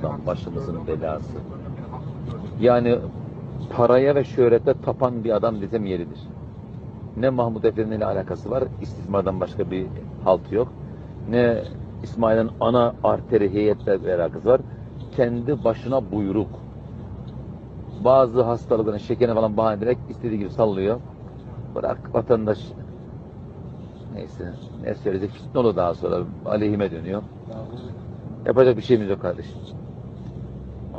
adam başımızın belası. Yani paraya ve şöhrete tapan bir adam desem yeridir. Ne Mahmud Efendi ile alakası var, istismardan başka bir haltı yok. Ne İsmail'in ana arteri heyetle alakası var. Kendi başına buyruk. Bazı hastalıkların şekerine falan bahane ederek istediği gibi sallıyor. Bırak vatandaş neyse ne söyleyecek fitne olur daha sonra aleyhime dönüyor. Yapacak bir şeyimiz yok kardeşim.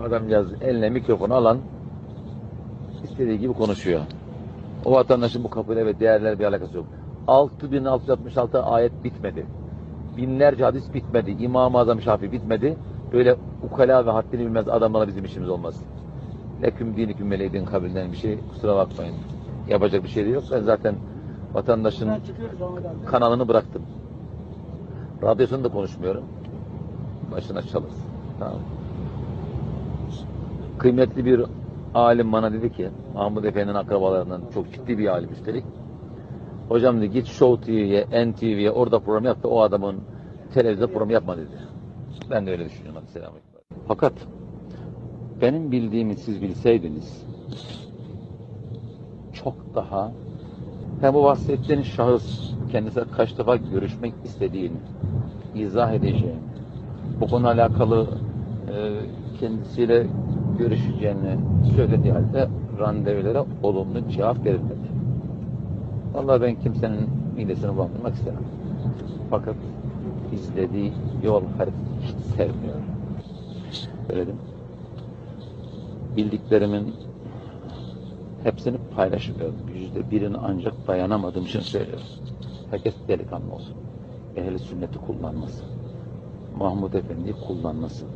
Adamcağız eline mikrofonu alan istediği gibi konuşuyor. O vatandaşın bu kapıyla ve değerler bir alakası yok. 6666 ayet bitmedi. Binlerce hadis bitmedi. İmam-ı Azam Şafii bitmedi. Böyle ukala ve haddini bilmez adamlarla bizim işimiz olmaz. Leküm diniküm meleydin kabilden bir şey kusura bakmayın. Yapacak bir şey de yok. Ben zaten vatandaşın kanalını bıraktım. Radyosunu da konuşmuyorum. Başına çalırsın. Tamam. Kıymetli bir alim bana dedi ki, Mahmud Efendi'nin akrabalarından çok ciddi bir alim üstelik. Hocam dedi git Show TV'ye, NTV'ye orada program yap da o adamın televizyonda program yapma dedi. Ben de öyle düşünüyorum. Hadi selamünaleyküm. Fakat benim bildiğimi siz bilseydiniz çok daha hem bu bahsettiğin şahıs kendisiyle kaç defa görüşmek istediğini izah edeceğini bu konuyla alakalı e, kendisiyle görüşeceğini söylediği halde randevulara olumlu cevap verilmedi. Vallahi ben kimsenin midesini bulandırmak istemem. Fakat izlediği yol haritası hiç sevmiyorum. Söyledim. Bildiklerimin hepsini paylaşmıyorum. Yüzde birini ancak dayanamadığım için söylüyorum. Herkes delikanlı olsun. Ehli sünneti kullanmasın. Mahmud Efendi'yi kullanmasın.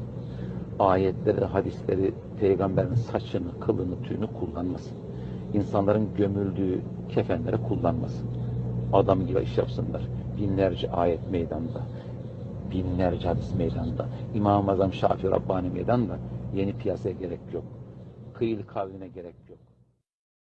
Ayetleri, hadisleri, peygamberin saçını, kılını, tüyünü kullanmasın. İnsanların gömüldüğü kefenlere kullanmasın. Adam gibi iş yapsınlar. Binlerce ayet meydanda. Binlerce hadis meydanda. İmam-ı Azam Şafii Rabbani meydanda. Yeni piyasaya gerek yok. Kıyıl kavline gerek yok.